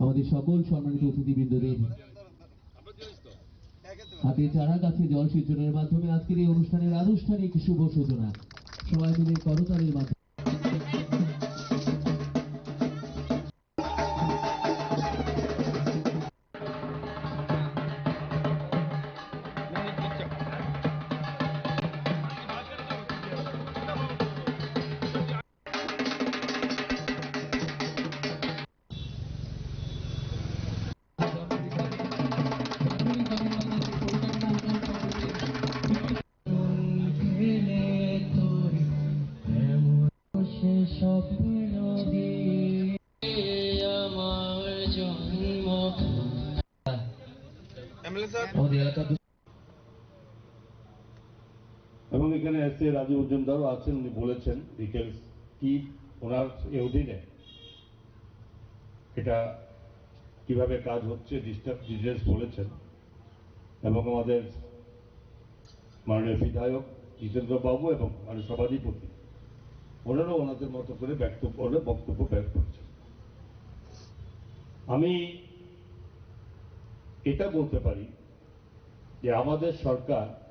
আমাদের সকল সম্মানিত অতিথিবৃন্দদের হাতে চারা গাছে জল সিঞ্চনের মাধ্যমে আজকের এই অনুষ্ঠানের আনুষ্ঠানিক শুভ সূচনা। সবাই মিলে করতালের মাধ্যমে এখানে এসে রাজু মজুমদারও আছেন, উনি বলেছেন ডিটেলস কি ওনার এ অধীনে। এটা কীভাবে কাজ হচ্ছে, ডিস্টার্ব ডিটেলস বলেছেন। এবং আমাদের মাননীয় বিধায়ক জিতেন্দ্র বাবু এবং মাননীয় সভাধিপতি, ওনারাও ওনাদের মতো করে বক্তব্য বক্তব্য ব্যক্ত করছেন। আমি এটা বলতে পারি যে আমাদের সরকার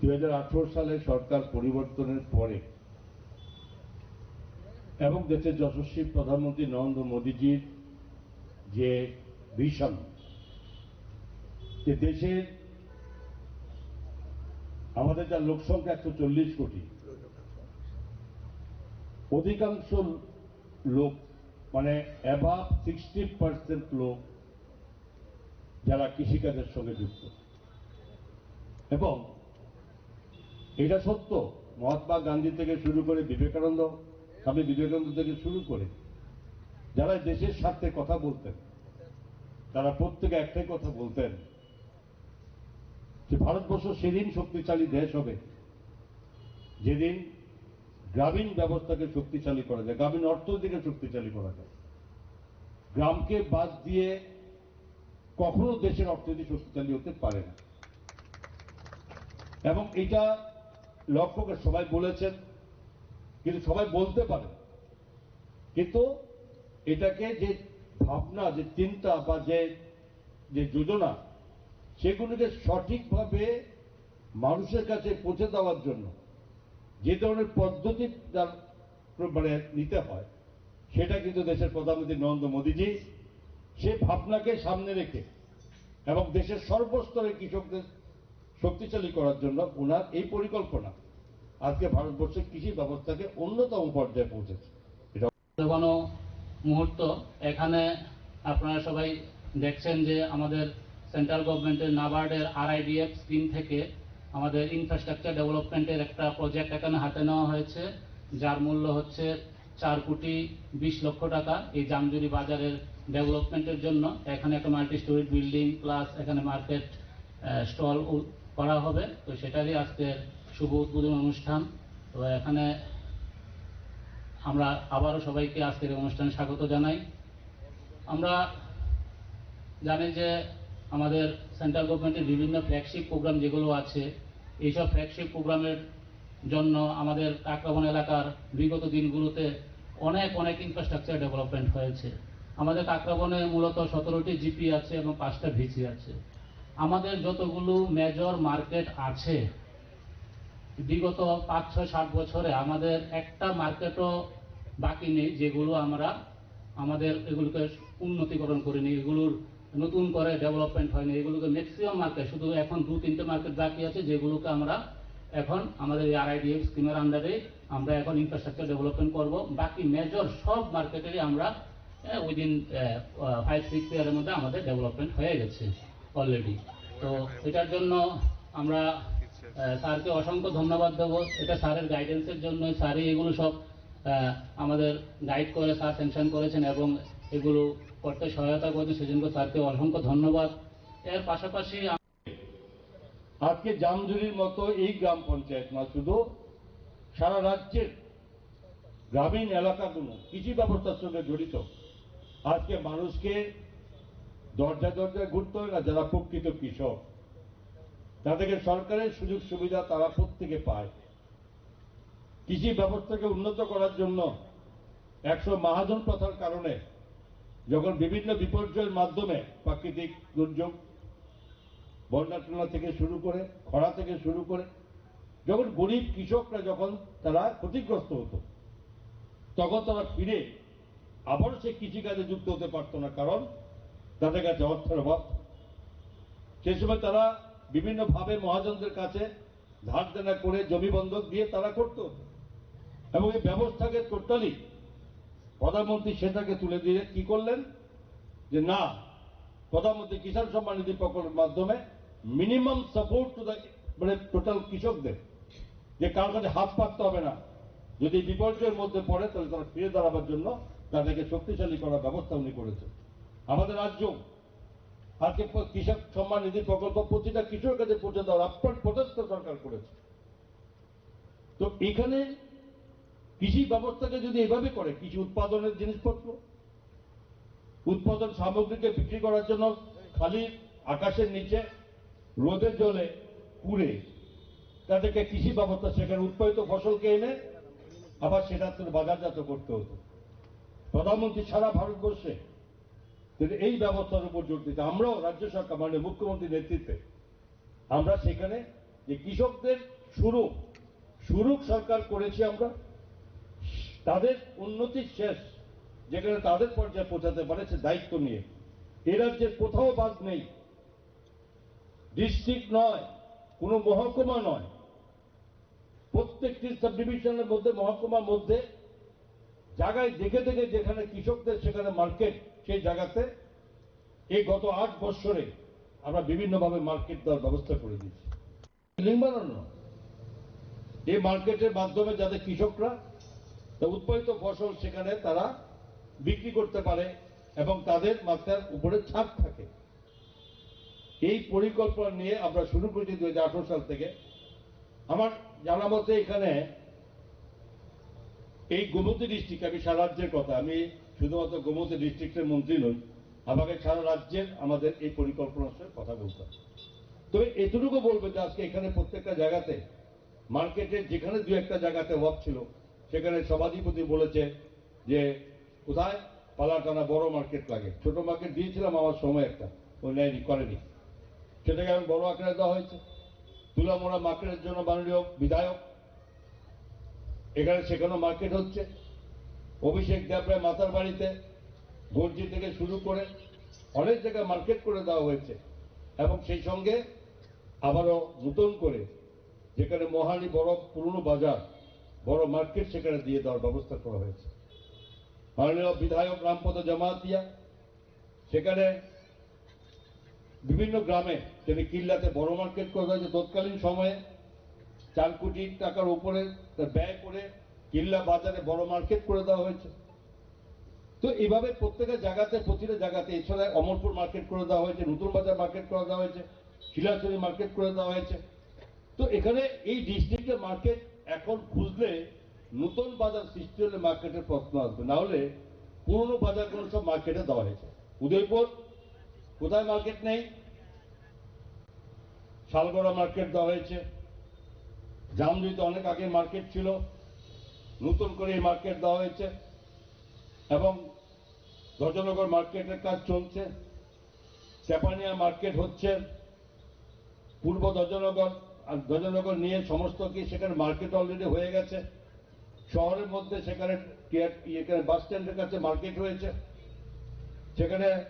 দু হাজার আঠেরো সালে সরকার পরিবর্তনের পরে এবং দেশের যশস্বী প্রধানমন্ত্রী নরেন্দ্র মোদীজির যে ভিশন, যে দেশের আমাদের যা লোকসংখ্যা একশো চল্লিশ কোটি, অধিকাংশ লোক মানে অ্যাভাব সিক্সটি পার্সেন্ট লোক যারা কৃষিকাজের সঙ্গে যুক্ত। এবং এটা সত্য। মহাত্মা গান্ধী থেকে শুরু করে বিবেকানন্দ, স্বামী বিবেকানন্দ থেকে শুরু করে যারা দেশের স্বার্থে কথা বলতেন, তারা প্রত্যেকে একটাই কথা বলতেন যে ভারতবর্ষ সেদিন শক্তিশালী দেশ হবে, যেদিন গ্রামীণ ব্যবস্থাকে শক্তিশালী করা যায়, গ্রামীণ অর্থনীতিকে শক্তিশালী করা যায়। গ্রামকে বাদ দিয়ে কখনো দেশের অর্থনীতি শক্তিশালী হতে পারে না। এবং এটা লক্ষ্য করে সবাই বলেছেন, কিন্তু সবাই বলতে পারে। কিন্তু এটাকে যে ভাবনা, যে চিন্তা বা যে যে যোজনা, সেগুলিকে সঠিকভাবে মানুষের কাছে পৌঁছে দেওয়ার জন্য যে ধরনের পদ্ধতি তার মানে নিতে হয়, সেটা কিন্তু দেশের প্রধানমন্ত্রী নরেন্দ্র মোদীজি সে ভাবনাকে সামনে রেখে এবং দেশের সর্বস্তরে কৃষকদের শক্তিশালী করার জন্য ওনার এই পরিকল্পনা। আজকে ভারতবর্ষের কৃষি ব্যবস্থাকে অন্যতম পর্যায়ে পৌঁছেছে। এটা মুহূর্ত। এখানে আপনারা সবাই দেখছেন যে আমাদের সেন্ট্রাল গভর্নমেন্টের নাবার্ডের আরআইডিএফ স্কিম থেকে আমাদের ইনফ্রাস্ট্রাকচার ডেভেলপমেন্টের একটা প্রজেক্ট এখানে হাতে নেওয়া হয়েছে। যার মূল্য হচ্ছে চার কোটি বিশ লক্ষ টাকা এই জামজুরি বাজারের ডেভেলপমেন্টের জন্য। এখানে একটা মাল্টি স্টোরি বিল্ডিং প্লাস এখানে মার্কেট স্টল করা হবে। তো সেটারই আজকে শুভ উদ্বোধন অনুষ্ঠান। তো এখানে আমরা আবারও সবাইকে আজকের অনুষ্ঠানে স্বাগত জানাই। আমরা জানি যে আমাদের সেন্ট্রাল গভর্নমেন্টের বিভিন্ন ফ্ল্যাগশিপ প্রোগ্রাম যেগুলো আছে, এইসব ফ্ল্যাগশিপ প্রোগ্রামের জন্য আমাদের কাকরাবন এলাকার বিগত দিনগুলোতে অনেক অনেক ইনফ্রাস্ট্রাকচার ডেভেলপমেন্ট হয়েছে। আমাদের কাকরাবনে মূলত সতেরোটি জিপি আছে এবং পাঁচটা ভিসি আছে। আমাদের যতগুলো মেজর মার্কেট আছে, বিগত পাঁচ, ছয়, সাত বছরে আমাদের একটা মার্কেটও বাকি নেই যেগুলো আমরা আমাদের এগুলোকে উন্নতিকরণ করিনি, এগুলোর নতুন করে ডেভেলপমেন্ট হয়নি, এগুলোকে ম্যাক্সিমাম মার্কেট শুধু এখন দু, তিনটে মার্কেট বাকি আছে যেগুলোকে আমরা এখন আমাদের আরআইডিএফ স্কিমের আন্ডারে আমরা এখন ইনফ্রাস্ট্রাকচার ডেভেলপমেন্ট করব। বাকি মেজর সব মার্কেটেরই আমরা উইদিন ফাইভ সিক্স ইয়ারের মধ্যে আমাদের ডেভেলপমেন্ট হয়ে গেছে। অলরেডি তো এটার জন্য আমরা স্যারকে অসংখ্য ধন্যবাদ দেবো। এটা স্যারের গাইডেন্সের জন্য স্যারই এগুলো সব আমাদের গাইড করে, স্যার স্যাংশন করেছেন এবং এগুলো করতে সহায়তা করেছেন। সেজন্য স্যারকে অসংখ্য ধন্যবাদ। এর পাশাপাশি আজকে জামজুরির মতো এই গ্রাম পঞ্চায়েত না, শুধু সারা রাজ্যের গ্রামীণ এলাকাগুলো কৃষি ব্যবস্থার সঙ্গে জড়িত। আজকে মানুষকে দরজা দরজায় ঘুরতে হয় না, যারা প্রকৃত কৃষক। তাদেরকে সরকারের সুযোগ সুবিধা তারা প্রত্যেকে পায়। কৃষি ব্যবস্থাকে উন্নত করার জন্য একশো মহাজন প্রথার কারণে যখন বিভিন্ন বিপর্যয়ের মাধ্যমে প্রাকৃতিক দুর্যোগ বন্যা টন্যা থেকে শুরু করে, খরা থেকে শুরু করে, যখন গরিব কৃষকরা যখন তারা ক্ষতিগ্রস্ত হতো, তখন তারা ফিরে আবার সে কৃষিকাজে যুক্ত হতে পারতো না। কারণ তাদের কাছে অর্থের অভাব। সেই সময় তারা বিভিন্নভাবে মহাজনদের কাছে ধার দেনা করে জমি বন্ধক দিয়ে তারা করত। এবং এই ব্যবস্থাকে টোটালি প্রধানমন্ত্রী সেটাকে তুলে দিয়ে কি করলেন? যে না, প্রধানমন্ত্রী কিষাণ সম্মান নিধি প্রকল্পের মাধ্যমে মিনিমাম সাপোর্ট টু দ্য মানে টোটাল কৃষকদের। যে কারোর কাছে হাত পাততে হবে না। যদি বিপর্যয়ের মধ্যে পড়ে, তাহলে তারা ফিরে দাঁড়াবার জন্য তাদেরকে শক্তিশালী করার ব্যবস্থা উনি করেছেন। আমাদের রাজ্য, আজকে কৃষক সম্মান নিধি প্রকল্প প্রতিটা কৃষকের কাছে পৌঁছে দেওয়ার আপ্রাণ প্রচেষ্টা সরকার করেছে। তো এখানে কৃষি ব্যবস্থাকে যদি এভাবে করে, কৃষি উৎপাদনের জিনিসপত্র, উৎপাদন সামগ্রীকে বিক্রি করার জন্য খালি আকাশের নিচে রোদের জলে পুড়ে তাদেরকে কৃষি ব্যবস্থা সেখানে উৎপাদিত ফসলকে এনে আবার সেটা বাজারজাত করতে হতো। প্রধানমন্ত্রী সারা ভারতবর্ষে এই ব্যবস্থার উপর জোর দিতে, আমরাও রাজ্য সরকার মানে মুখ্যমন্ত্রীর নেতৃত্বে, আমরা সেখানে যে কৃষকদের শুরু শুরু সরকার করেছি আমরা, তাদের উন্নতির শেষ, যেখানে তাদের পর্যায়ে পৌঁছাতে পারে সে দায়িত্ব নিয়ে। এ রাজ্যের কোথাও বাদ নেই। ডিস্ট্রিক্ট নয়, কোনো মহকুমা নয়। প্রত্যেকটি সাব ডিভিশনের মধ্যে, মহকুমার মধ্যে জায়গায় দেখে দেখে যেখানে কৃষকদের, সেখানে মার্কেট সেই জায়গাতে এই গত আট বছরে আমরা বিভিন্নভাবে মার্কেট দেওয়ার ব্যবস্থা করে দিয়েছি। লিঙ্ক বানানো এই মার্কেটের মাধ্যমে যাতে কৃষকরা উৎপাদিত ফসল সেখানে তারা বিক্রি করতে পারে এবং তাদের মাত্রার উপরে ছাপ থাকে। এই পরিকল্পনা নিয়ে আমরা শুরু করেছি দু হাজার আঠেরো সাল থেকে। আমার জানা মতে এখানে এই গোমতী ডিস্ট্রিক্ট আমি সারা রাজ্যের কথা, আমি শুধুমাত্র গোমতী ডিস্ট্রিক্টের মন্ত্রী নই, আমাকে সারা রাজ্যের আমাদের এই পরিকল্পনার সঙ্গে কথা বলতে হবে। তবে এতটুকু বলবে যে আজকে এখানে প্রত্যেকটা জায়গাতে মার্কেটের যেখানে দু একটা জায়গাতে অভাব ছিল, সেখানে সভাধিপতি বলেছে যে, কোথায়? পালাটানা বড় মার্কেট লাগে। ছোট মার্কেট দিয়েছিলাম আমার সময় একটা ওই নেয়নি, করেনি। সেটাকে আমি বড় আকারে দেওয়া হয়েছে। তুলামোড়া মার্কেটের জন্য মাননীয় বিধায়ক এখানে সেখানেও মার্কেট হচ্ছে। অভিষেক দেবরায় মাতার বাড়িতে গর্জি থেকে শুরু করে অনেক জায়গায় মার্কেট করে দেওয়া হয়েছে এবং সেই সঙ্গে আবারও নতুন করে যেখানে মহালি বড় পুরনো বাজার, বড় মার্কেট সেখানে দিয়ে দেওয়ার ব্যবস্থা করা হয়েছে। মাননীয় বিধায়ক রামপদ জামাতিয়া, সেখানে বিভিন্ন গ্রামে তিনি কিল্লাতে বড় মার্কেট করে হয়েছে। তৎকালীন সময়ে চার কোটি টাকার উপরে ব্যয় করে কিল্লা বাজারে বড় মার্কেট করে দেওয়া হয়েছে। তো এইভাবে প্রত্যেকটা জায়গাতে, প্রতিটা জায়গাতে এছাড়া অমরপুর মার্কেট করে দেওয়া হয়েছে, নতুন বাজার মার্কেট করে দেওয়া হয়েছে, শিলাচুরি মার্কেট করে দেওয়া হয়েছে। তো এখানে এই ডিস্ট্রিক্টের মার্কেট এখন খুঁজলে নতুন বাজার সৃষ্টি হলে মার্কেটের প্রশ্ন আসবে। না হলে পুরনো বাজারগুলো সব মার্কেটে দেওয়া হয়েছে। উদয়পুর, কোথায় মার্কেট নেই? শালগড়া মার্কেট দেওয়া হয়েছে। জামদুইতে অনেক আগে মার্কেট ছিল। নতুন করে এই মার্কেট দেওয়া হয়েছে। এবং ধ্বজনগর মার্কেটের কাজ চলছে। চেপানিয়া মার্কেট হচ্ছে পূর্ব ধ্বজনগর। আর ধ্বজনগর নিয়ে সমস্ত কি সেখানে মার্কেট অলরেডি হয়ে গেছে। শহরের মধ্যে সেখানে কে- এখানে বাস স্ট্যান্ডের কাছে মার্কেট হয়েছে সেখানে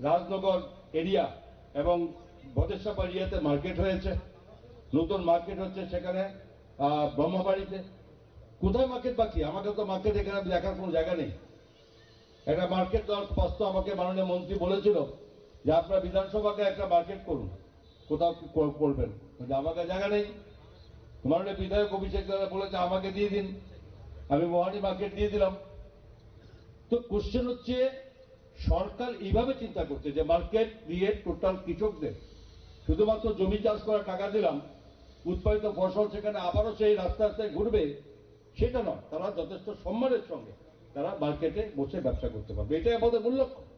রাজনগর এরিয়া এবং এরিয়াতে মার্কেট হয়েছে। নতুন মার্কেট হচ্ছে সেখানে ব্রহ্মবাড়িতে। কোথায় মার্কেট বাকি? আমাকে তো মার্কেট এখানে দেখার কোনো জায়গা নেই। একটা মার্কেট দেওয়ার প্রস্তাব আমাকে মাননীয় মন্ত্রী বলেছিল যে আপনার বিধানসভাকে একটা মার্কেট করুন। কোথাও করবেন? আমাকে জায়গা নেই। মাননীয় বিধায়ক অভিষেক দাদা বলেছে, আমাকে দিয়ে দিন। আমি মোহানি মার্কেট দিয়ে দিলাম। তো কোশ্চেন হচ্ছে, সরকার এইভাবে চিন্তা করছে যে মার্কেট দিয়ে টোটাল কৃষকদের শুধুমাত্র জমি চাষ করার টাকা দিলাম উৎপাদিত ফসল সেখানে আবারও সেই রাস্তা আস্তে ঘুরবে, সেটা নয়। তারা যথেষ্ট সম্মানের সঙ্গে তারা মার্কেটে বসে ব্যবসা করতে পারবে। এটাই আমাদের মূল লক্ষ্য।